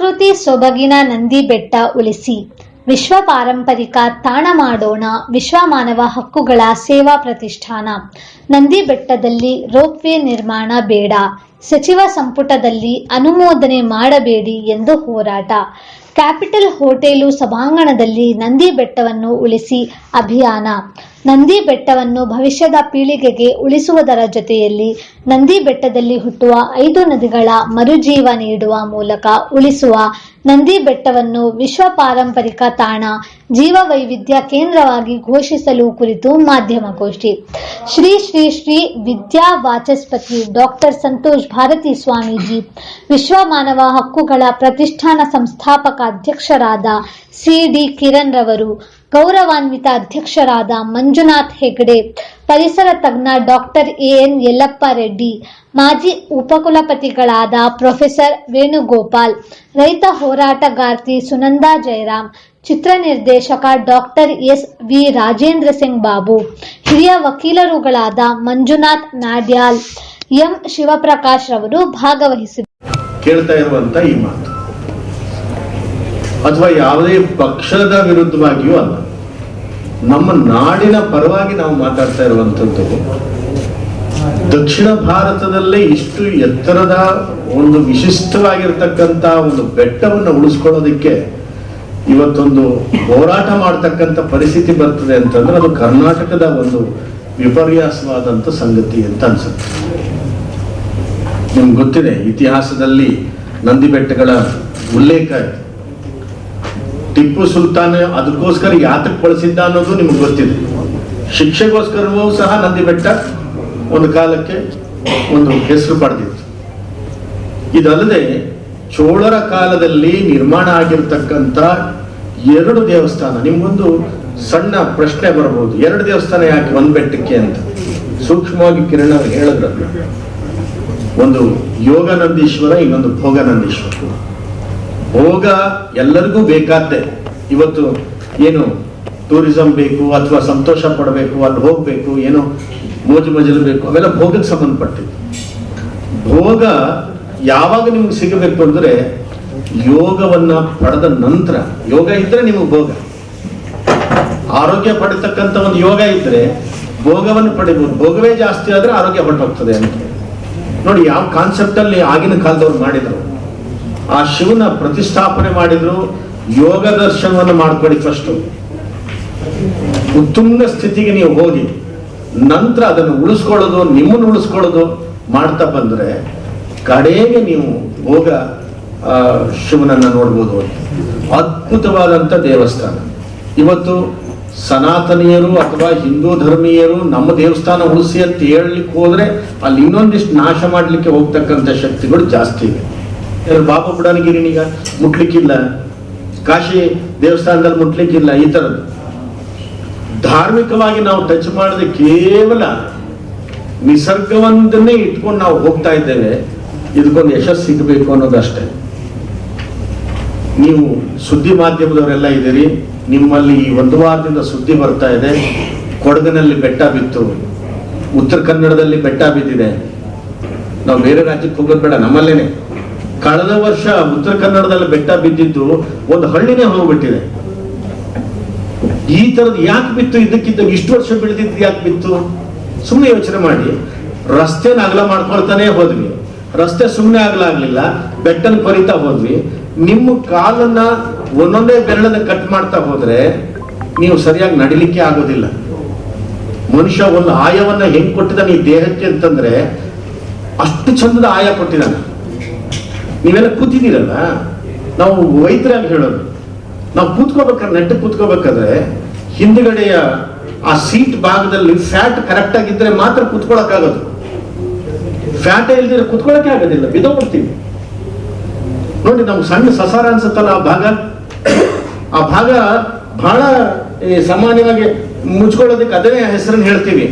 ಪ್ರಕೃತಿ ಸೊಬಗಿನ ನಂದಿ ಬೆಟ್ಟ ಉಳಿಸಿ. ವಿಶ್ವ ಪಾರಂಪರಿಕ ತಾಣ ಮಾಡೋಣ, ವಿಶ್ವ ಮಾನವ ಹಕ್ಕುಗಳ ಸೇವಾ ಪ್ರತಿಷ್ಠಾನ. ನಂದಿ ಬೆಟ್ಟದಲ್ಲಿ ರೋಪ್ವೇ ನಿರ್ಮಾಣ ಬೇಡ, ಸಚಿವ ಸಂಪುಟದಲ್ಲಿ ಅನುಮೋದನೆ ಮಾಡಬೇಡಿ ಎಂದು ಹೋರಾಟ. ಕ್ಯಾಪಿಟಲ್ ಹೋಟೆಲು ಸಭಾಂಗಣದಲ್ಲಿ ನಂದಿ ಬೆಟ್ಟವನ್ನು ಉಳಿಸಿ ಅಭಿಯಾನ. ನಂದಿ ಬೆಟ್ಟವನ್ನು ಭವಿಷ್ಯದ ಪೀಳಿಗೆಗೆ ಉಳಿಸುವುದರ ಜೊತೆಯಲ್ಲಿ ನಂದಿ ಬೆಟ್ಟದಲ್ಲಿ ಹುಟ್ಟುವ ಐದು ನದಿಗಳ ಮರುಜೀವ ನೀಡುವ ಮೂಲಕ ಉಳಿಸುವ ನಂದಿ ಬೆಟ್ಟವನ್ನು ವಿಶ್ವ ಪಾರಂಪರಿಕ ತಾಣ ಜೀವ ವೈವಿಧ್ಯ ಕೇಂದ್ರವಾಗಿ ಘೋಷಿಸಲು ಕುರಿತು ಮಾಧ್ಯಮಗೋಷ್ಠಿ ಶ್ರೀ ಶ್ರೀ ಶ್ರೀ ವಿದ್ಯಾ ವಾಚಸ್ಪತಿ ಡಾಕ್ಟರ್ ಸಂತೋಷ್ ಭಾರತಿ ಸ್ವಾಮೀಜಿ, ವಿಶ್ವ ಮಾನವ ಹಕ್ಕುಗಳ ಪ್ರತಿಷ್ಠಾನ ಸಂಸ್ಥಾಪಕ ಅಧ್ಯಕ್ಷರಾದ ಸಿ ಡಿ ಕಿರಣ್ ರವರು ಗೌರವಾನ್ವಿತ ಅಧ್ಯಕ್ಷರಾದ ಮಂಜುನಾಥ್ ಹೆಗಡೆ, ಪರಿಸರ ತಜ್ಞ ಡಾಕ್ಟರ್ ಎಎನ್ ಯಲ್ಲಪ್ಪ ರೆಡ್ಡಿ, ಮಾಜಿ ಉಪಕುಲಪತಿಗಳಾದ ಪ್ರೊಫೆಸರ್ ವೇಣುಗೋಪಾಲ್, ರೈತ ಹೋರಾಟಗಾರ್ತಿ ಸುನಂದಾ ಜಯರಾಮ್ ಚಿತ್ರ ನಿರ್ದೇಶಕ doctor S V Rajendra Singh Babu, ಹಿರಿಯ ವಕೀಲರುಗಳಾದ ಮಂಜುನಾಥ್ ನಾಡ್ಯಾಲ್, ಎಂ ಶಿವಪ್ರಕಾಶ್ ರವರು ಭಾಗವಹಿಸಿದರು ಕೇಳ್ತಾ ಇರುವಂತ ಈ ಮಾತು. ಅಥವಾ ಯಾವುದೇ ಪಕ್ಷದ ವಿರುದ್ಧವಾಗಿಯೂ ಅಲ್ಲ. ನಮ್ಮ ನಾಡಿನ ಪರವಾಗಿ ನಾವು ಮಾತಾಡ್ತಾ ಇರುವಂಥದ್ದು, ದಕ್ಷಿಣ ಭಾರತದಲ್ಲೇ ಇಷ್ಟು ಎತ್ತರದ ಒಂದು ವಿಶಿಷ್ಟವಾಗಿರ್ತಕ್ಕಂಥ ಒಂದು ಬೆಟ್ಟವನ್ನು ಉಳಿಸ್ಕೊಳ್ಳೋದಕ್ಕೆ ಇವತ್ತೊಂದು ಹೋರಾಟ ಮಾಡ್ತಕ್ಕಂಥ ಪರಿಸ್ಥಿತಿ ಬರ್ತದೆ ಅಂತಂದ್ರೆ ಅದು ಕರ್ನಾಟಕದ ಒಂದು ವಿಪರ್ಯಾಸವಾದಂಥ ಸಂಗತಿ ಅಂತ ಅನ್ಸುತ್ತೆ. ನಿಮ್ಗೆ ಗೊತ್ತಿದೆ, ಇತಿಹಾಸದಲ್ಲಿ ನಂದಿ ಬೆಟ್ಟಗಳ ಉಲ್ಲೇಖ ಟಿಪ್ಪು ಸುಲ್ತಾನ್ ಅದಕ್ಕೋಸ್ಕರ ಯಾತಕ್ಕೆ ಬಳಸಿದ್ದ ಅನ್ನೋದು ನಿಮ್ಗೆ ಗೊತ್ತಿದೆ. ಶಿಕ್ಷೆಗೋಸ್ಕರವೂ ಸಹ ನಂದಿ ಬೆಟ್ಟ ಒಂದು ಕಾಲಕ್ಕೆ ಒಂದು ಹೆಸರು ಪಡೆದಿತ್ತು. ಇದಲ್ಲದೆ ಚೋಳರ ಕಾಲದಲ್ಲಿ ನಿರ್ಮಾಣ ಆಗಿರ್ತಕ್ಕಂಥ ಎರಡು ದೇವಸ್ಥಾನ, ನಿಮ್ಗೊಂದು ಸಣ್ಣ ಪ್ರಶ್ನೆ ಬರಬಹುದು. ಎರಡು ದೇವಸ್ಥಾನ ಯಾಕೆ ಒಂದ್ ಬೆಟ್ಟಕ್ಕೆ ಅಂತ? ಸೂಕ್ಷ್ಮವಾಗಿ ಕಿರಣ್ ಹೇಳದ ಒಂದು ಒಂದು ಯೋಗಾನಂದೀಶ್ವರ, ಇನ್ನೊಂದು ಭೋಗಾನಂದೀಶ್ವರ. ಭೋಗ ಎಲ್ಲರಿಗೂ ಬೇಕಾದ್ದೆ. ಇವತ್ತು ಏನು ಟೂರಿಸಂ ಬೇಕು ಅಥವಾ ಸಂತೋಷ ಪಡಬೇಕು, ಅಲ್ಲಿ ಹೋಗ್ಬೇಕು, ಏನೋ ಮೋಜು ಮಜಲು ಬೇಕು, ಅವೆಲ್ಲ ಭೋಗಕ್ಕೆ ಸಂಬಂಧಪಟ್ಟಿದ್ದು. ಭೋಗ ಯಾವಾಗ ನಿಮ್ಗೆ ಸಿಗಬೇಕು ಅಂದ್ರೆ ಯೋಗವನ್ನ ಪಡೆದ ನಂತರ, ಯೋಗ ಇದ್ರೆ ನಿಮಗೆ ಭೋಗ. ಆರೋಗ್ಯ ಪಡಿತಕ್ಕಂಥ ಒಂದು ಯೋಗ ಇದ್ರೆ ಭೋಗವನ್ನು ಪಡಿಬಹುದು ಭೋಗವೇ ಜಾಸ್ತಿ ಆದ್ರೆ ಆರೋಗ್ಯ ಹೊರಟೋಗ್ತದೆ ಅಂತ. ನೋಡಿ, ಯಾವ ಕಾನ್ಸೆಪ್ಟ್ ಅಲ್ಲಿ ಆಗಿನ ಕಾಲದವ್ರು ಮಾಡಿದ್ರು. ಆ ಶಿವನ ಪ್ರತಿಷ್ಠಾಪನೆ ಮಾಡಿದ್ರು ಯೋಗ ದರ್ಶನವನ್ನು ಮಾಡ್ಕೊಳ್ಳಿ ಫಸ್ಟ್ ಉತ್ತುಂಗ ಸ್ಥಿತಿಗೆ ನೀವು ಹೋಗಿ, ನಂತರ ಅದನ್ನು ಉಳಿಸ್ಕೊಳ್ಳೋದು, ನಿಮ್ಮನ್ನು ಉಳಿಸ್ಕೊಳ್ಳೋದು ಮಾಡ್ತಾ ಬಂದ್ರೆ ಕಡೆಗೆ ನೀವು ಹೋಗ ಶಿವನನ್ನು ನೋಡ್ಬೋದು ಅದ್ಭುತವಾದಂಥ ದೇವಸ್ಥಾನ. ಇವತ್ತು ಸನಾತನೀಯರು ಅಥವಾ ಹಿಂದೂ ಧರ್ಮೀಯರು ನಮ್ಮ ದೇವಸ್ಥಾನ ಉಳಿಸಿ ಅಂತ ಹೇಳಲಿಕ್ಕೆ ಹೋದ್ರೆ ಅಲ್ಲಿ ಇನ್ನೊಂದಿಷ್ಟು ನಾಶ ಮಾಡಲಿಕ್ಕೆ ಹೋಗ್ತಕ್ಕಂಥ ಶಕ್ತಿಗಳು ಜಾಸ್ತಿ ಇವೆ ಬಾಬಾ ಬುಡನಗಿರಿನೀಗ ಮುಟ್ಲಿಕ್ಕಿಲ್ಲ, ಕಾಶಿ ದೇವಸ್ಥಾನದಲ್ಲಿ ಮುಟ್ಲಿಕ್ಕಿಲ್ಲ, ಈ ಥರದ್ದು. ಧಾರ್ಮಿಕವಾಗಿ ನಾವು ಟಚ್ ಮಾಡದೆ ಕೇವಲ ನಿಸರ್ಗವೊಂದನ್ನೇ ಇಟ್ಕೊಂಡು ನಾವು ಹೋಗ್ತಾ ಇದ್ದೇವೆ, ಇದಕ್ಕೊಂದು ಯಶಸ್ಸು ಸಿಗಬೇಕು ಅನ್ನೋದಷ್ಟೇ ನೀವು ಸುದ್ದಿ ಮಾಧ್ಯಮದವರೆಲ್ಲ ಇದ್ದೀರಿ, ನಿಮ್ಮಲ್ಲಿ ಈ ಒಂದು ವಾರದಿಂದ ಸುದ್ದಿ ಬರ್ತಾ ಇದೆ. ಕೊಡಗಿನಲ್ಲಿ ಬೆಟ್ಟ ಬಿತ್ತು, ಉತ್ತರ ಕನ್ನಡದಲ್ಲಿ ಬೆಟ್ಟ ಬಿದ್ದಿದೆ. ನಾವು ಬೇರೆ ರಾಜ್ಯಕ್ಕೆ ಹೋಗೋದು ಬೇಡ, ನಮ್ಮಲ್ಲೇನೆ. ಕಳೆದ ವರ್ಷ ಉತ್ತರ ಕನ್ನಡದಲ್ಲಿ ಬೆಟ್ಟ ಬಿದ್ದಿದ್ದು ಒಂದು ಹಳ್ಳಿನೇ ಹೋಗ್ಬಿಟ್ಟಿದೆ. ಈ ತರದ್ ಯಾಕೆ ಬಿತ್ತು? ಇದಕ್ಕಿಂತ ಇಷ್ಟು ವರ್ಷ ಬೆಳೆದಿದ್ದು ಯಾಕೆ ಬಿತ್ತು? ಸುಮ್ಮನೆ ಯೋಚನೆ ಮಾಡಿ. ರಸ್ತೆನ ಅಗಲ ಮಾಡ್ಕೊಳ್ತಾನೆ ಹೋದ್ವಿ. ರಸ್ತೆ ಸುಮ್ಮನೆ ಅಗಲ ಆಗ್ಲಿಲ್ಲ. ಬೆಟ್ಟನ ಕೊರಿತಾ ಹೋದ್ವಿ. ನಿಮ್ಮ ಕಾಲನ್ನ ಒಂದೊಂದೇ ಬೆರಳನ್ನ ಕಟ್ ಮಾಡ್ತಾ ಹೋದ್ರೆ ನೀವು ಸರಿಯಾಗಿ ನಡಿಲಿಕ್ಕೆ ಆಗೋದಿಲ್ಲ. ಮನುಷ್ಯ ಒಂದು ಆಯವನ್ನ ಹೆಂಗ್ ಕೊಟ್ಟಿದ್ದಾನೆ ಈ ದೇಹಕ್ಕೆ ಅಂತಂದ್ರೆ ಅಷ್ಟು ಚಂದದ ಆಯ ಕೊಟ್ಟಿದ್ದಾನೆ. ನೀವೆಲ್ಲ ಕೂತಿದ್ದೀರಲ್ಲ? ನಾವು ವೈದ್ಯರಾಗಿ ಹೇಳೋದು. ನಾವು ಕೂತ್ಕೋಬೇಕಾದ್ರೆ ನೆಟ್ಟ ಕೂತ್ಕೋಬೇಕಾದ್ರೆ, ಹಿಂದ್ಗಡೆಯ ಆ ಸೀಟ್ ಭಾಗದಲ್ಲಿ ಫ್ಯಾಟ್ ಕರೆಕ್ಟ್ ಆಗಿದ್ರೆ ಮಾತ್ರ ಕೂತ್ಕೊಳಕ್ಕಾಗೋದು. ಫ್ಯಾಟ್ ಇಲ್ದಿದ್ರೆ ಕೂತ್ಕೊಳ್ಳಕ್ಕೆ ಆಗೋದಿಲ್ಲ. ಬಿದ್ದೋಗ್ಬಿಡ್ತೀವಿ ನೋಡಿ, ನಮ್ಗೆ ಸಣ್ಣ ಸಸಾರ ಅನ್ಸುತ್ತಲ್ಲ ಆ ಭಾಗ? ಆ ಭಾಗ ಬಹಳ ಸಾಮಾನ್ಯವಾಗಿ ಮುಚ್ಕೊಳ್ಳೋದಕ್ಕೆ ಅದೇ ಹೆಸರನ್ನು ಹೇಳ್ತೀವಿ.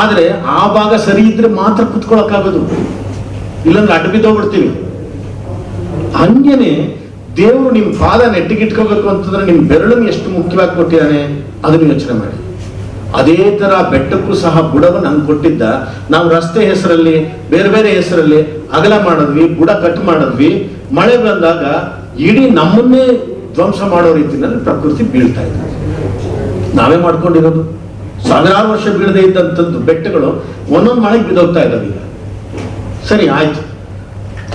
ಆದ್ರೆ ಆ ಭಾಗ ಸರಿ ಇದ್ರೆ ಮಾತ್ರ ಕುತ್ಕೊಳ್ಳೋಕ್ಕಾಗೋದು ಇಲ್ಲಾಂದ್ರೆ ಅಡ್ಡ ಬಿದ್ದೋಗ್ಬಿಡ್ತೀವಿ ಹಂಗೇನೆ ದೇವರು ನಿಮ್ ಪಾದ ನೆಟ್ಟಿಗಿಟ್ಕೋಬೇಕು ಅಂತಂದ್ರೆ ನಿಮ್ ಬೆರಳನ್ನು ಎಷ್ಟು ಮುಖ್ಯವಾಗಿ ಕೊಟ್ಟಿದ್ದಾನೆ ಅದನ್ನು ಯೋಚನೆ ಮಾಡಿ. ಅದೇ ತರ ಬೆಟ್ಟಕ್ಕೂ ಸಹ ಬುಡವನ್ನು ಹಂಗೆ ಕೊಟ್ಟಿದ್ದ. ನಾವು ರಸ್ತೆ ಹೆಸರಲ್ಲಿ, ಬೇರೆ ಬೇರೆ ಹೆಸರಲ್ಲಿ ಅಗಲ ಮಾಡಿದ್ವಿ, ಬುಡ ಕಟ್ ಮಾಡಿದ್ವಿ. ಮಳೆ ಬಂದಾಗ ಇಡೀ ನಮ್ಮನ್ನೇ ಧ್ವಂಸ ಮಾಡೋ ರೀತಿಯಲ್ಲಿ ಪ್ರಕೃತಿ ಬೀಳ್ತಾ ಇದೆ. ನಾವೇ ಮಾಡ್ಕೊಂಡಿರೋದು. ಸಾವಿರಾರು ವರ್ಷ ಬೀಳದೇ ಇದ್ದಂಥದ್ದು ಬೆಟ್ಟಗಳು ಒಂದೊಂದು ಮಳೆಗೆ ಬಿದೋಗ್ತಾ ಇದ್ದಾವೆ ಈಗ ಸರಿ, ಆಯ್ತು.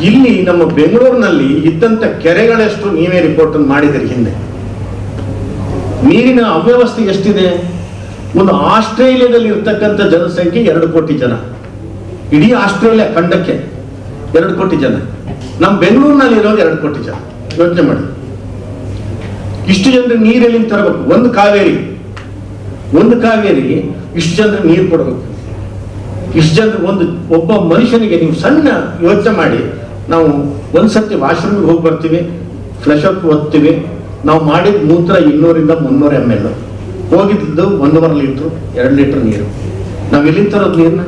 ಇಲ್ಲಿ ನಮ್ಮ ಬೆಂಗಳೂರಿನಲ್ಲಿ ಇದ್ದಂತ ಕೆರೆಗಳೆಷ್ಟು ನೀವೇ ರಿಪೋರ್ಟ್ ಮಾಡಿದಿರಿ ಹಿಂದೆ. ನೀರಿನ ಅವ್ಯವಸ್ಥೆ ಎಷ್ಟಿದೆ? ಒಂದು ಆಸ್ಟ್ರೇಲಿಯಾದಲ್ಲಿ ಇರ್ತಕ್ಕಂಥ ಜನಸಂಖ್ಯೆ ಎರಡು ಕೋಟಿ ಜನ. ಇಡೀ ಆಸ್ಟ್ರೇಲಿಯಾ ಖಂಡಕ್ಕೆ ಎರಡು ಕೋಟಿ ಜನ. ನಮ್ಮ ಬೆಂಗಳೂರಿನಲ್ಲಿ ಇರೋದು ಎರಡು ಕೋಟಿ ಜನ. ಯೋಚನೆ ಮಾಡಿ. ಇಷ್ಟು ಜನರಿಗೆ ನೀರೆಲ್ಲಿ ತರಬೇಕು? ಒಂದು ಕಾವೇರಿ. ಒಂದು ಕಾವೇರಿ, ಇಷ್ಟು ಜನರಿಗೆ ನೀರು ಕೊಡಬೇಕು. ಇಷ್ಟು ಜನರಿಗೆ ಒಂದು ಒಬ್ಬ ಮನುಷ್ಯನಿಗೆ ನೀವು ಸಣ್ಣ ಯೋಚನೆ ಮಾಡಿ. ನಾವು ಒಂದ್ಸತಿ ವಾಶ್ರೂಮ್ಗೆ ಹೋಗಿ ಬರ್ತೀವಿ ಫ್ಲೆಶ್ ಅಪ್ ಓದ್ತೀವಿ ನಾವು ಮಾಡಿದ ಮೂತ್ರ ಇನ್ನೂರಿಂದ ಮುನ್ನೂರ ಎಂ ಎಲ್ ಹೋಗಿದ್ದು ಒಂದೂವರೆ ಲೀಟ್ರು, ಎರಡು ಲೀಟರ್ ನೀರು. ನಾವು ಎಲ್ಲಿಂದ ತರೋದು ನೀರನ್ನ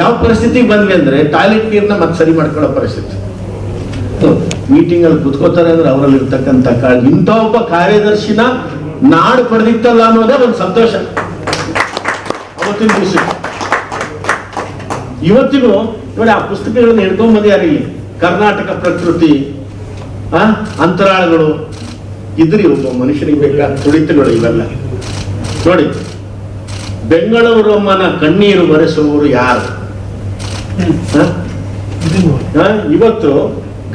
ಯಾವ ಪರಿಸ್ಥಿತಿಗೆ ಬಂದ್ವಿ ಅಂದ್ರೆ ಟಾಯ್ಲೆಟ್ ನೀರನ್ನ ಮತ್ತೆ ಸರಿ ಮಾಡ್ಕೊಳ್ಳೋ ಪರಿಸ್ಥಿತಿ. ಮೀಟಿಂಗ್ ಅಲ್ಲಿ ಕುತ್ಕೋತಾರೆ ಅಂದ್ರೆ ಅವರಲ್ಲಿ ಇರ್ತಕ್ಕಂಥ ಕಾಳಜಿ ಇಂಥ ಒಬ್ಬ ಕಾರ್ಯದರ್ಶಿನ ನಾಡು ಪಡೆದಿತ್ತಲ್ಲ ಅನ್ನೋದೇ ಒಂದು ಸಂತೋಷ. ಅವತ್ತಿನ ಇವತ್ತಿಗೂ ನೋಡಿ ಆ ಪುಸ್ತಕಗಳನ್ನು ಹಿಡ್ಕೊಂಡ್ ಬಂದಿದ್ದಾರೆ ಇಲ್ಲಿ. ಕರ್ನಾಟಕ ಪ್ರಕೃತಿ ಆ ಅಂತರಾಳಗಳು. ಇದ್ರಿ ಒಬ್ಬ ಮನುಷ್ಯನಿಗೆ ಬೇಕಾದ ತುಡಿತಗಳು ಇವೆಲ್ಲ. ನೋಡಿ ಬೆಂಗಳೂರಮ್ಮನ ಕಣ್ಣೀರು ಬರೆಸುವವರು ಯಾರು? ಇವತ್ತು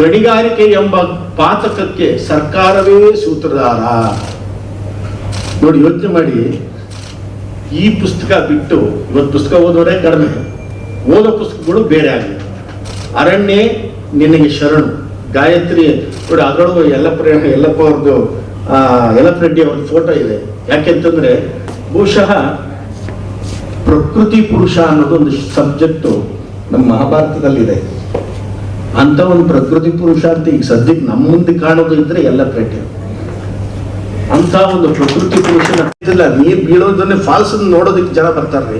ಗಣಿಗಾರಿಕೆ ಎಂಬ ಪಾತಕಕ್ಕೆ ಸರ್ಕಾರವೇ ಸೂತ್ರಧಾರ. ನೋಡಿ ಯೋಚನೆ ಮಾಡಿ. ಈ ಪುಸ್ತಕ ಬಿಟ್ಟು ಇವತ್ತು ಪುಸ್ತಕ ಓದೋರೇ ಕಡಿಮೆ. ಓದೋ ಪುಸ್ತಕಗಳು ಬೇರೆ ಆಗಲಿ ಅರಣ್ಯ ನಿನಗೆ ಶರಣು, ಗಾಯತ್ರಿ ನೋಡಿ ಎಲ್ಲ ಯಲ್ಲಪ್ಪ ಯಲ್ಲಪ್ಪ ಅವ್ರದ್ದು ಯಲ್ಲಪ್ಪ ರೆಡ್ಡಿ ಅವ್ರದ್ದು ಫೋಟೋ ಇದೆ. ಯಾಕೆಂತಂದ್ರೆ ಬಹುಶಃ ಪ್ರಕೃತಿ ಪುರುಷ ಅನ್ನೋದು ಒಂದು ಸಬ್ಜೆಕ್ಟು ನಮ್ಮ ಮಹಾಭಾರತದಲ್ಲಿದೆ. ಅಂತ ಒಂದು ಪ್ರಕೃತಿ ಪುರುಷ ಅಂತ ಈಗ ಸದ್ಯಕ್ಕೆ ನಮ್ಮ ಮುಂದೆ ಕಾಣೋದು ಇದ್ರೆ ಎಲ್ಲ ಪ್ರೇಟಿ ಅಂತ ಒಂದು ಪ್ರಕೃತಿ ಪುರುಷನ ನೀರ್ ಬೀಳೋದನ್ನೇ ಫಾಲ್ಸ್ ನೋಡೋದಕ್ಕೆ ಜನ ಬರ್ತಾರ್ರಿ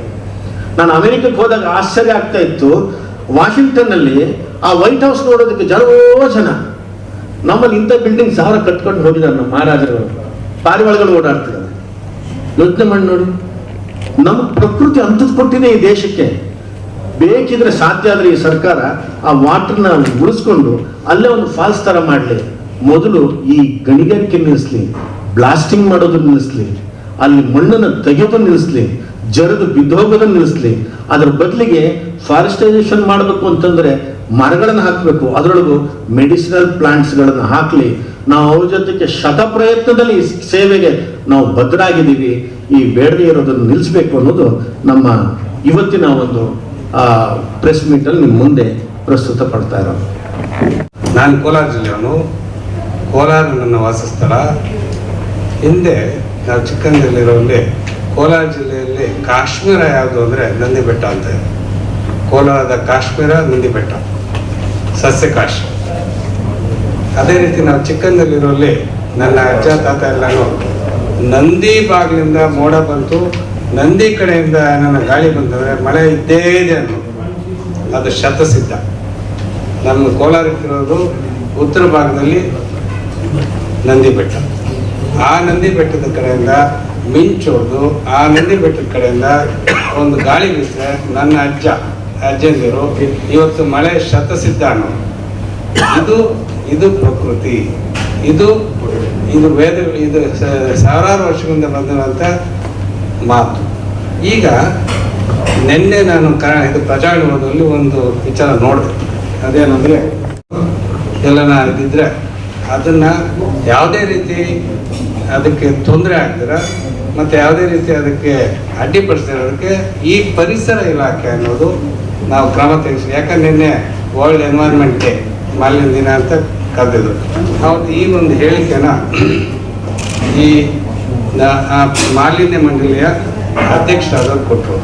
ನಾನು ಅಮೆರಿಕಕ್ಕೆ ಹೋದಾಗ ಆಶ್ಚರ್ಯ ಆಗ್ತಾ ಇತ್ತು. ವಾಷಿಂಗ್ಟನ್ ಅಲ್ಲಿ ಆ ವೈಟ್ ಹೌಸ್ ನೋಡೋದಕ್ಕೆ ಜನೋ ಜನ. ನಮ್ಮಲ್ಲಿ ಇಂಥ ಬಿಲ್ಡಿಂಗ್ ಸಾವಿರ ಕಟ್ಕೊಂಡು ಹೋಗಿದ್ದಾರೆ ನಮ್ಮ ಮಹಾರಾಜರು ಪಾರಿವಾಳಗಳು ಓಡಾಡ್ತಿದ್ದಾರೆ. ಯೋಚನೆ ಮಾಡಿ ನೋಡಿ. ನಮ್ಮ ಪ್ರಕೃತಿ ಅಂತದ್ ಕೊಟ್ಟಿದೆ ಈ ದೇಶಕ್ಕೆ. ಬೇಕಿದ್ರೆ ಸಾಧ್ಯ ಆದ್ರೆ ಈ ಸರ್ಕಾರ ಆ ವಾಟರ್ನ ಉಳಿಸ್ಕೊಂಡು ಅಲ್ಲೇ ಒಂದು ಫಾಲ್ಸ್ ತರ ಮಾಡಲಿ. ಮೊದಲು ಈ ಗಣಿಗಾರಿಕೆ ನಿಲ್ಲಿಸ್ಲಿ ಬ್ಲಾಸ್ಟಿಂಗ್ ಮಾಡೋದನ್ನ ನಿಲ್ಲಿಸ್ಲಿ ಅಲ್ಲಿ ಮಣ್ಣನ್ನು ತೆಗೆಯೋದನ್ನ ನಿಲ್ಲಿಸ್ಲಿ ಜರದು ಬಿದ್ದೋಗೋದನ್ನು ನಿಲ್ಲಿಸ್ಲಿ. ಅದ್ರ ಬದಲಿಗೆ ಫಾರೆಸ್ಟೈಸೇಷನ್ ಮಾಡಬೇಕು ಅಂತಂದ್ರೆ ಮರಗಳನ್ನು ಹಾಕಬೇಕು. ಅದರೊಳಗೂ ಮೆಡಿಸಿನಲ್ ಪ್ಲಾಂಟ್ಸ್ಗಳನ್ನು ಹಾಕಲಿ. ನಾವು ಅವ್ರ ಜೊತೆಗೆ ಶತ ಪ್ರಯತ್ನದಲ್ಲಿ ಸೇವೆಗೆ ನಾವು ಬದ್ಧರಾಗಿದ್ದೀವಿ. ಈ ಬೇಡದೆ ಇರೋದನ್ನು ನಿಲ್ಲಿಸಬೇಕು ಅನ್ನೋದು ನಮ್ಮ ಇವತ್ತಿನ ಒಂದು ಪ್ರೆಸ್ ಮೀಟಲ್ಲಿ ನಿಮ್ಮ ಮುಂದೆ ಪ್ರಸ್ತುತ ಪಡ್ತಾ ಇರೋದು. ನಾನು ಕೋಲಾರ ಜಿಲ್ಲೆಯವನು. ಕೋಲಾರ ನನ್ನ ವಾಸಸ್ಥಳ. ಹಿಂದೆ ನಾವು ಚಿಕ್ಕಂದಿಲ್ಲಿರೋಲ್ಲಿ ಕೋಲಾರ ಜಿಲ್ಲೆಯಲ್ಲಿ ಕಾಶ್ಮೀರ ಯಾವುದು ಅಂದರೆ ನಂದಿ ಬೆಟ್ಟ ಅಂತ ಇದೆ. ಕೋಲಾರದ ಕಾಶ್ಮೀರ ನಂದಿ ಬೆಟ್ಟ ಸಸ್ಯ ಕಾಶ್ಮೀರ. ಅದೇ ರೀತಿ ನಾವು ಚಿಕ್ಕಂದಲ್ಲಿರೋಲ್ಲಿ ನನ್ನ ಅಜ್ಜ, ತಾತ ಎಲ್ಲನೂ ನಂದಿ ಬಾಗಿಲಿಂದ ಮೋಡ ಬಂತು. ನಂದಿ ಕಡೆಯಿಂದ ನನ್ನ ಗಾಳಿ ಬಂತಂದ್ರೆ ಮಳೆ ಇದ್ದೇ ಇದೆ ಅನ್ನೋದು. ಅದು ಶತಸಿದ್ಧ. ನಮ್ಮ ಕೋಲಾರಕ್ಕಿರೋದು ಉತ್ತರ ಭಾಗದಲ್ಲಿ ನಂದಿ ಬೆಟ್ಟ ಆ ನಂದಿ ಬೆಟ್ಟದ ಕಡೆಯಿಂದ ಮಿಂಚೋದು, ಆ ನಂದಿ ಬೆಟ್ಟದ ಕಡೆಯಿಂದ ಒಂದು ಗಾಳಿ ಬೀಸಿದ್ರೆ ನನ್ನ ಅಜ್ಜ, ಅಜ್ಜಂದಿರು, ಇವತ್ತು ಮಳೆ ಶತಸಿದ್ಧಾನು ಇದು ಇದು ಪ್ರಕೃತಿ. ಇದು ಇದು ವೇದ, ಇದು ಸಾವಿರಾರು ವರ್ಷಗಳಿಂದ ಬಂದಿರುವಂಥ ಮಾತು. ಈಗ ನಿನ್ನೆ ನಾನು ಕ, ಇದು ಪ್ರಜಾಣದಲ್ಲಿ ಒಂದು ವಿಚಾರ ನೋಡಿದೆ. ಅದೇನಂದರೆ ಎಲ್ಲನ ಇದ್ದಿದ್ರೆ ಅದನ್ನು ಯಾವುದೇ ರೀತಿ ಅದಕ್ಕೆ ತೊಂದರೆ ಆಗ್ದಿರ ಮತ್ತು ಯಾವುದೇ ರೀತಿ ಅದಕ್ಕೆ ಅಡ್ಡಿಪಡಿಸಿರೋದಕ್ಕೆ ಈ ಪರಿಸರ ಇಲಾಖೆ ಅನ್ನೋದು ನಾವು ಕ್ರಮ ತೆಗೆಸಿ ಯಾಕಂದ್ರೆ ನಿನ್ನೆ ವರ್ಲ್ಡ್ ಎನ್ವೈರ್ಮೆಂಟ್ ಡೇ ಮಾಲಿನ್ಯ ದಿನ ಅಂತ ಕರೆದಿದ್ರು. ಅವ್ರು ಈ ಒಂದು ಹೇಳಿಕೆನ ಈ ಮಾಲಿನ್ಯ ಮಂಡಳಿಯ ಅಧ್ಯಕ್ಷರಾದವ್ರು ಕೊಟ್ಟರು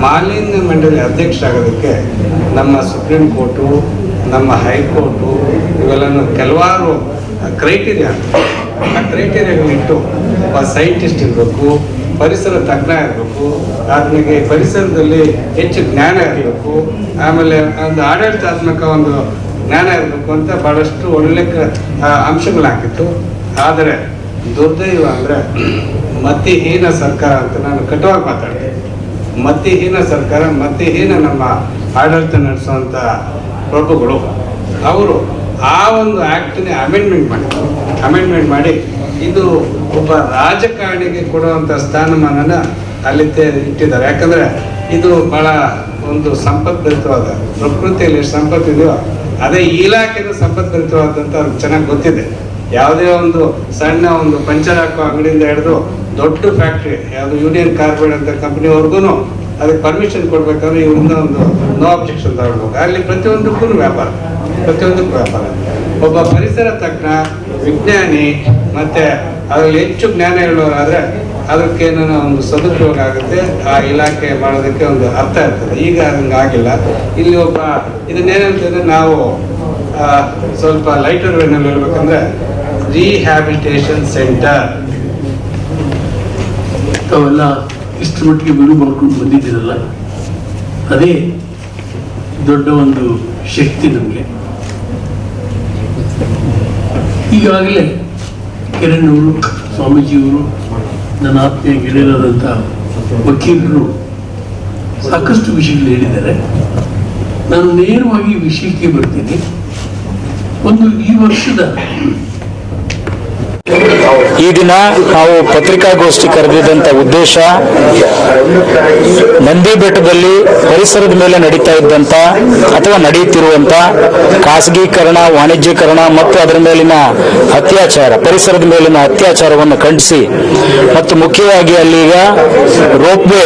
ಮಾಲಿನ್ಯ ಮಂಡಳಿ ಅಧ್ಯಕ್ಷರಾಗೋದಕ್ಕೆ ನಮ್ಮ ಸುಪ್ರೀಂ ಕೋರ್ಟು ನಮ್ಮ ಹೈಕೋರ್ಟು ಇವೆಲ್ಲನೂ ಕೆಲವಾರು ಕ್ರೈಟೀರಿಯಾ ಆ ಕ್ರೈಟೀರಿಯಾಗಳಿಟ್ಟು ಒಬ್ಬ ಸೈಂಟಿಸ್ಟ್ ಇರಬೇಕು, ಪರಿಸರ ತಜ್ಞ ಇರಬೇಕು ಅದನಿಗೆ ಪರಿಸರದಲ್ಲಿ ಹೆಚ್ಚು ಜ್ಞಾನ ಇರಬೇಕು, ಆಮೇಲೆ ಒಂದು ಆಡಳಿತಾತ್ಮಕ ಒಂದು ಜ್ಞಾನ ಇರಬೇಕು ಅಂತ ಬಹಳಷ್ಟು ಒಳ್ಳೆ ಅಂಶಗಳಾಗಿತ್ತು. ಆದರೆ ದುರ್ದೈವ ಅಂದರೆ ಮತಿಹೀನ ಸರ್ಕಾರ ಅಂತ ನಾನು ಕಟುವಾಗಿ ಮಾತಾಡ್ತೀನಿ. ಮತಿಹೀನ ಸರ್ಕಾರ, ಮತಿಹೀನ ನಮ್ಮ ಆಡಳಿತ ನಡೆಸುವಂಥ ಪ್ರಭುಗಳು, ಅವರು ಆ ಒಂದು ಆ್ಯಕ್ಟನ್ನೇ ಅಮೆಂಡ್ಮೆಂಟ್ ಮಾಡಿ ಅಮೆಂಡ್ಮೆಂಟ್ ಮಾಡಿ ಇದು ಒಬ್ಬ ರಾಜಕಾರಣಿಗೆ ಕೊಡುವಂಥ ಸ್ಥಾನಮಾನನ ಅಲ್ಲಿ ಇಟ್ಟಿದ್ದಾರೆ. ಯಾಕಂದರೆ ಇದು ಬಹಳ ಒಂದು ಸಂಪದ್ಭರಿತವಾದ, ಪ್ರಕೃತಿಯಲ್ಲಿ ಎಷ್ಟು ಸಂಪತ್ತಿದೆಯೋ ಅದೇ ಇಲಾಖೆನ ಸಂಪದ್ಭರಿತವಾದಂಥ ಅವ್ರಿಗೆ ಚೆನ್ನಾಗಿ ಗೊತ್ತಿದೆ. ಯಾವುದೇ ಒಂದು ಸಣ್ಣ ಒಂದು ಪಂಚರ್ ಹಾಕೋ ಅಂಗಡಿಯಿಂದ ಹಿಡಿದು ದೊಡ್ಡ ಫ್ಯಾಕ್ಟ್ರಿ, ಯಾವುದು ಯೂನಿಯನ್ ಕಾರ್ಬೈಡ್ ಅಂತ ಕಂಪ್ನಿವರೆಗೂ ಅದಕ್ಕೆ ಪರ್ಮಿಷನ್ ಕೊಡ್ಬೇಕಂದ್ರೆ ಇವರಿಂದ ಒಂದು ನೋ ಅಬ್ಜೆಕ್ಷನ್ ತಗೊಳ್ಬೇಕು. ಅಲ್ಲಿ ಪ್ರತಿಯೊಂದಕ್ಕೂ ವ್ಯಾಪಾರ ಪ್ರತಿಯೊಂದಕ್ಕೂ ವ್ಯಾಪಾರ. ಒಬ್ಬ ಪರಿಸರ ತಜ್ಞ, ವಿಜ್ಞಾನಿ, ಮತ್ತೆ ಅದರಲ್ಲಿ ಹೆಚ್ಚು ಜ್ಞಾನ ಅದಕ್ಕೆ ಏನೋ ಒಂದು ಸದುಪಯೋಗ ಆಗುತ್ತೆ. ಆ ಇಲಾಖೆ ಮಾಡೋದಕ್ಕೆ ಒಂದು ಅರ್ಥ ಇರ್ತದೆ. ಈಗ ಹಂಗಾಗಿಲ್ಲ ಇಲ್ಲಿ ಒಬ್ಬ ಇದನ್ನೇನಂತಂದ್ರೆ ನಾವು ಸ್ವಲ್ಪ ಲೈಟರ್ ವೇನಲ್ಲಿ ಹೇಳ್ಬೇಕಂದ್ರೆ ರಿಹ್ಯಾಬಿಟೇಷನ್ ಸೆಂಟರ್ ತಾವೆಲ್ಲ ಇಷ್ಟು ಮಟ್ಟಿಗೆ ಬಿಡು ಮಾಡ್ಕೊಂಡು ಬಂದಿದ್ದೀರಲ್ಲ? ಅದೇ ದೊಡ್ಡ ಒಂದು ಶಕ್ತಿ ನಮಗೆ. ಈಗಾಗಲೇ ಕಿರಣ್ ಅವರು ಸ್ವಾಮೀಜಿಯವರು ನನ್ನ ಆತ್ಮೀಯ ಗೆಳೆಯರಾದಂಥ ವಕೀಲರು ಸಾಕಷ್ಟು ವಿಷಯಗಳು ಹೇಳಿದ್ದಾರೆ. ನಾನು ನೇರವಾಗಿ ವಿಷಯಕ್ಕೆ ಬರ್ತೀನಿ. ಒಂದು ಈ ವರ್ಷದ ಈ ದಿನ ನಾವು ಪತ್ರಿಕಾಗೋಷ್ಠಿ ಕರೆದಿದ್ದಂತ ಉದ್ದೇಶ ನಂದಿ ಬೆಟ್ಟದಲ್ಲಿ ಪರಿಸರದ ಮೇಲೆ ನಡೀತಾ ಇದ್ದಂತ ಅಥವಾ ನಡೆಯುತ್ತಿರುವಂತ ಖಾಸಗೀಕರಣ ವಾಣಿಜ್ಯೀಕರಣ ಮತ್ತು ಅದರ ಮೇಲಿನ ಅತ್ಯಾಚಾರ ಪರಿಸರದ ಮೇಲಿನ ಅತ್ಯಾಚಾರವನ್ನು ಖಂಡಿಸಿ ಮತ್ತು ಮುಖ್ಯವಾಗಿ ಅಲ್ಲಿಗ ರೋಪ್ ವೇ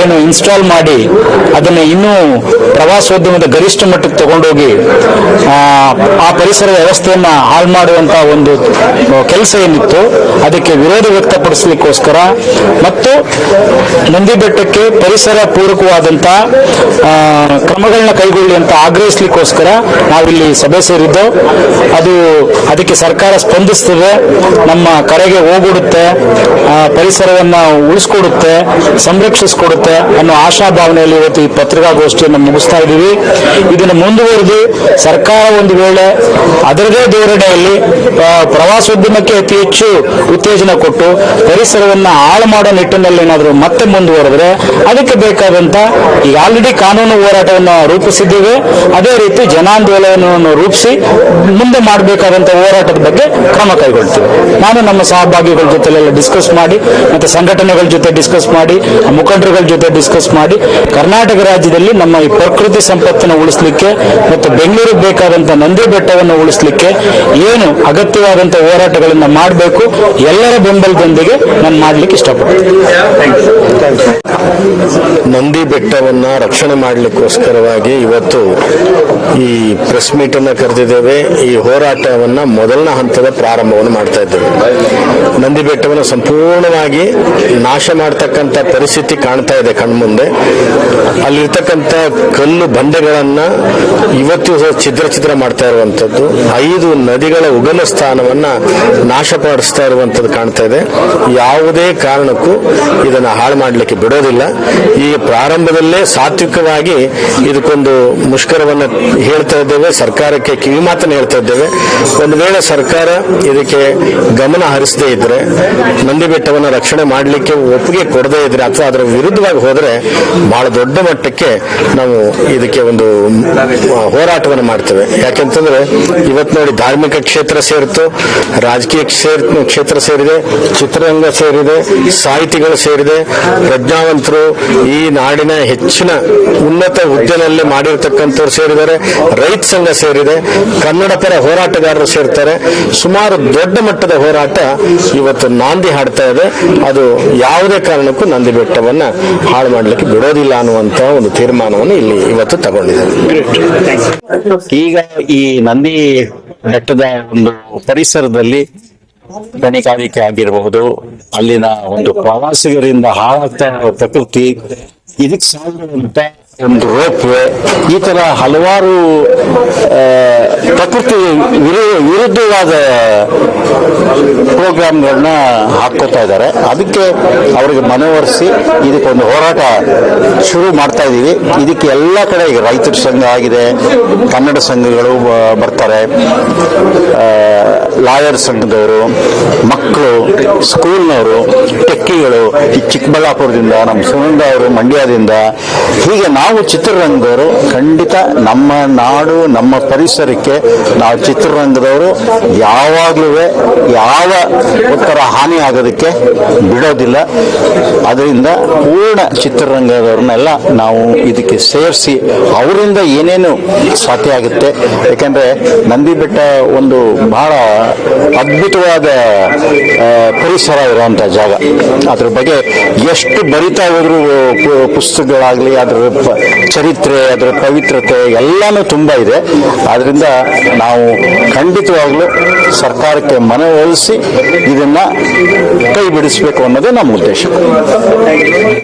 ಏನು ಇನ್ಸ್ಟಾಲ್ ಮಾಡಿ ಅದನ್ನು ಇನ್ನೂ ಪ್ರವಾಸೋದ್ಯಮದ ಗರಿಷ್ಠ ಮಟ್ಟಕ್ಕೆ ತಗೊಂಡೋಗಿ ಆ, ಆ ಪರಿಸರ ವ್ಯವಸ್ಥೆಯನ್ನು ಹಾಳು ಮಾಡುವಂತಹ ಒಂದು ಕೆಲಸ ಏನಿತ್ತು ಅದಕ್ಕೆ ವಿರೋಧ ವ್ಯಕ್ತಪಡಿಸಲಿಕ್ಕೋಸ್ಕರ ಮತ್ತು ನಂದಿ ಬೆಟ್ಟಕ್ಕೆ ಪರಿಸರ ಪೂರಕವಾದಂತ ಕ್ರಮಗಳನ್ನ ಕೈಗೊಳ್ಳಿ ಅಂತ ಆಗ್ರಹಿಸಲಿಕ್ಕೋಸ್ಕರ ನಾವಿಲ್ಲಿ ಸಭೆ ಸೇರಿದ್ದು. ಅದು ಅದಕ್ಕೆ ಸರ್ಕಾರ ಸ್ಪಂದಿಸ್ತದೆ ನಮ್ಮ ಕರೆಗೆ ಹೋಗ್ಬಿಡುತ್ತೆ ಪರಿಸರವನ್ನ ಉಳಿಸ್ಕೊಡುತ್ತೆ ಸಂರಕ್ಷಿಸ್ಕೊಡುತ್ತೆ ಅನ್ನೋ ಆಶಾಭಾವನೆಯಲ್ಲಿ ಇವತ್ತು ಈ ಪತ್ರಿಕಾಗೋಷ್ಠಿಯನ್ನು ಮುಗಿಸ್ತಾ ಇದ್ದೀವಿ. ಇದನ್ನು ಮುಂದುವರೆದು ಸರ್ಕಾರ ಒಂದು ವೇಳೆ ಅದರದೇ ಧೋರಣೆಯಲ್ಲಿ ಆ, ಪ್ರವಾಸೋದ್ಯಮಕ್ಕೆ ಅತಿ ಹೆಚ್ಚು ಉತ್ತೇಜನ ಕೊಟ್ಟು ಪರಿಸರವನ್ನ ಹಾಳು ಮಾಡೋ ನಿಟ್ಟಿನಲ್ಲಿ ಏನಾದರೂ ಮತ್ತೆ ಮುಂದುವರೆದ್ರೆ ಅದಕ್ಕೆ ಬೇಕಾದಂತ ಈಗ ಆಲ್ರೆಡಿ ಕಾನೂನು ಹೋರಾಟವನ್ನು ರೂಪಿಸಿದ್ದೇವೆ. ಅದೇ ರೀತಿ ಜನಾಂದೋಲನವನ್ನು ರೂಪಿಸಿ ಮುಂದೆ ಮಾಡಬೇಕಾದಂತ ಹೋರಾಟದ ಬಗ್ಗೆ ಕ್ರಮ ಕೈಗೊಳ್ತೀವಿ. ನಾನು ನಮ್ಮ ಸಹಭಾಗಿಗಳ ಜೊತೆಲೆಲ್ಲ ಡಿಸ್ಕಸ್ ಮಾಡಿ, ಮತ್ತೆ ಸಂಘಟನೆಗಳ ಜೊತೆ ಡಿಸ್ಕಸ್ ಮಾಡಿ, ಮುಖಂಡರುಗಳ ಜೊತೆ ಡಿಸ್ಕಸ್ ಮಾಡಿ, ಕರ್ನಾಟಕ ರಾಜ್ಯದಲ್ಲಿ ನಮ್ಮ ಈ ಪ್ರಕೃತಿ ಸಂಪತ್ತನ್ನು ಉಳಿಸಲಿಕ್ಕೆ ಮತ್ತು ಬೆಂಗಳೂರಿಗೆ ಬೇಕಾದಂತ ನಂದಿ ಬೆಟ್ಟವನ್ನು ಉಳಿಸಲಿಕ್ಕೆ ಏನು ಅಗತ್ಯವಾದಂತ ಹೋರಾಟಗಳನ್ನ ಮಾಡಬೇಕು. ಎಲ್ಲರ ಬೆಂಬಲದೊಂದಿಗೆ ನಾನು ಮಾಡ್ಲಿಕ್ಕೆ ಇಷ್ಟಪಡ್ತೀನಿ. ನಂದಿ ಬೆಟ್ಟವನ್ನ ರಕ್ಷಣೆ ಮಾಡಲಿಕ್ಕೋಸ್ಕರವಾಗಿ ಇವತ್ತು ಈ ಪ್ರೆಸ್ ಮೀಟ್ ಅನ್ನ ಕರೆದಿದ್ದೇವೆ. ಈ ಹೋರಾಟವನ್ನ ಮೊದಲನ ಹಂತದ ಪ್ರಾರಂಭವನ್ನು ಮಾಡ್ತಾ ಇದ್ದೇವೆ. ನಂದಿ ಬೆಟ್ಟವನ್ನು ಸಂಪೂರ್ಣವಾಗಿ ನಾಶ ಮಾಡತಕ್ಕಂತ ಪರಿಸ್ಥಿತಿ ಕಾಣ್ತಾ ಇದೆ ಕಣ್ಮುಂದೆ. ಅಲ್ಲಿರ್ತಕ್ಕಂಥ ಕಲ್ಲು ಬಂಡೆಗಳನ್ನ ಇವತ್ತು ಚಿತ್ರ ಛಿದ್ರ ಛಿದ್ರ ಮಾಡ್ತಾ ಇರುವಂತದ್ದು ಐದು ನದಿಗಳ ಉಗಮ ಸ್ಥಾನವನ್ನ ನಾಶಪಡಿಸ್ತಾ ಇರುವಂತದ್ದು ಕಾಣ್ತಾ ಇದೆ. ಯಾವುದೇ ಕಾರಣಕ್ಕೂ ಇದನ್ನ ಹಾಳು ಮಾಡಲಿಕ್ಕೆ ಬಿಡೋದಿಲ್ಲ. ಈ ಪ್ರಾರಂಭದಲ್ಲೇ ಸಾತ್ವಿಕವಾಗಿ ಇದಕ್ಕೊಂದು ಮುಷ್ಕರವನ್ನ ಹೇಳ್ತಾ ಇದ್ದೇವೆ. ಸರ್ಕಾರಕ್ಕೆ ಕಿವಿ ಹೇಳ್ತಾ ಇದ್ದೇವೆ. ಒಂದು ವೇಳೆ ಸರ್ಕಾರ ಇದಕ್ಕೆ ಗಮನ ಹರಿಸದೇ ಇದ್ರೆ ನಂದಿ ಬೆಟ್ಟವನ್ನು ರಕ್ಷಣೆ ಮಾಡಲಿಕ್ಕೆ ಒಪ್ಪಿಗೆ ಕೊಡದೇ ಇದ್ರೆ ಅಥವಾ ಅದರ ವಿರುದ್ಧವಾಗಿ ಹೋದ್ರೆ ಬಹಳ ದೊಡ್ಡ ಮಟ್ಟಕ್ಕೆ ನಾವು ಇದಕ್ಕೆ ಒಂದು ಹೋರಾಟವನ್ನು ಮಾಡ್ತೇವೆ. ಯಾಕೆಂತಂದ್ರೆ ಇವತ್ತು ನೋಡಿ ಧಾರ್ಮಿಕ ಕ್ಷೇತ್ರ ಸೇರಿತು ರಾಜಕೀಯ ಕ್ಷೇತ್ರ ಕ್ಷೇತ್ರ ಸೇರಿದೆ ಚಿತ್ರರಂಗ ಸೇರಿದೆ ಸಾಹಿತಿಗಳು ಸೇರಿದೆ. ಪ್ರಜ್ಞಾವಂತರು ಈ ನಾಡಿನ ಹೆಚ್ಚಿನ ಉನ್ನತ ಹುದ್ದೆನಲ್ಲಿ ಮಾಡಿರ್ತಕ್ಕಂಥವ್ರು ಸೇರಿದ್ದಾರೆ. ರೈತ ಸಂಘ ಸೇರಿದೆ. ಕನ್ನಡ ಪರ ಹೋರಾಟಗಾರರು ಸೇರ್ತಾರೆ. ಸುಮಾರು ದೊಡ್ಡ ಮಟ್ಟದ ಹೋರಾಟ ಇವತ್ತು ನಾಂದಿ ಹಾಡ್ತಾ ಇದೆ. ಅದು ಯಾವುದೇ ಕಾರಣಕ್ಕೂ ನಂದಿ ಬೆಟ್ಟವನ್ನ ಹಾಳು ಮಾಡಲಿಕ್ಕೆ ಬಿಡೋದಿಲ್ಲ ಅನ್ನುವಂತ ಒಂದು ತೀರ್ಮಾನವನ್ನು ಇಲ್ಲಿ ಇವತ್ತು ತಗೊಂಡಿದೆ ಈಗ ಈ ನಂದಿ ಬೆಟ್ಟದ ಒಂದು ಪರಿಸರದಲ್ಲಿ ಗಣಿಗಾರಿಕೆ ಆಗಿರಬಹುದು ಅಲ್ಲಿನ ಒಂದು ಪ್ರವಾಸಿಗರಿಂದ ಹಾಳಾಗ್ತಾ ಇರೋ ಪ್ರಕೃತಿ ಇದಕ್ಕೆ ಸಾಗುವಂತ ಒಂದು ರೋಪ್ ಈ ತರ ಹಲವಾರು ಪ್ರಕೃತಿ ವಿರು- ವಿರುದ್ಧವಾದ ಪ್ರೋಗ್ರಾಮ್ಗಳನ್ನ ಹಾಕೋತಾ ಇದ್ದಾರೆ. ಅದಕ್ಕೆ ಅವರಿಗೆ ಮನವರಿಸಿ ಇದಕ್ಕೊಂದು ಹೋರಾಟ ಶುರು ಮಾಡ್ತಾ ಇದ್ದೀವಿ ಇದಕ್ಕೆ ಎಲ್ಲ ಕಡೆ ಈಗ ರೈತರ ಸಂಘ ಆಗಿದೆ, ಕನ್ನಡ ಸಂಘಗಳು ಬರ್ತಾರೆ. ಲಾಯರ್ ಸಂಘದವರು, ಮಕ್ಕಳು, ಸ್ಕೂಲ್ನವರು, ಟೆಕ್ಕಿಗಳು, ಈ ಚಿಕ್ಕಬಳ್ಳಾಪುರದಿಂದ ನಮ್ಮ ಸುನಂದ ಅವರು ಮಂಡ್ಯ ಚಿತ್ರರಂಗದಿಂದ ಹೀಗೆ ನಾವು ಚಿತ್ರರಂಗದವರು ಖಂಡಿತ ನಮ್ಮ ನಾಡು, ನಮ್ಮ ಪರಿಸರಕ್ಕೆ ನಾವು ಚಿತ್ರರಂಗದವರು ಯಾವಾಗಲೂ ಯಾವ ಉತ್ತರ ಹಾನಿ ಆಗೋದಕ್ಕೆ ಬಿಡೋದಿಲ್ಲ. ಅದರಿಂದ ಪೂರ್ಣ ಚಿತ್ರರಂಗದವ್ರನ್ನೆಲ್ಲ ನಾವು ಇದಕ್ಕೆ ಸೇರಿಸಿ ಅವರಿಂದ ಏನೇನು ಸಾಧ್ಯ ಆಗುತ್ತೆ. ಯಾಕೆಂದರೆ ನಂದಿ ಬೆಟ್ಟ ಒಂದು ಬಹಳ ಅದ್ಭುತವಾದ ಪರಿಸರ ಇರುವಂಥ ಜಾಗ. ಅದ್ರ ಬಗ್ಗೆ ಎಷ್ಟು ಬರಿತಾ ಹೋದ್ರು ಪುಸ್ತಕಗಳಾಗ್ಲಿ, ಅದರ ಚರಿತ್ರೆ, ಅದರ ಪವಿತ್ರತೆ ಎಲ್ಲನೂ ತುಂಬ ಇದೆ. ಆದ್ದರಿಂದ ನಾವು ಖಂಡಿತವಾಗಲೂ ಸರ್ಕಾರಕ್ಕೆ ಮನವೊಲಿಸಿ ಇದನ್ನು ಕೈ ಬಿಡಿಸಬೇಕು ಅನ್ನೋದೇ ನಮ್ಮ ಉದ್ದೇಶ.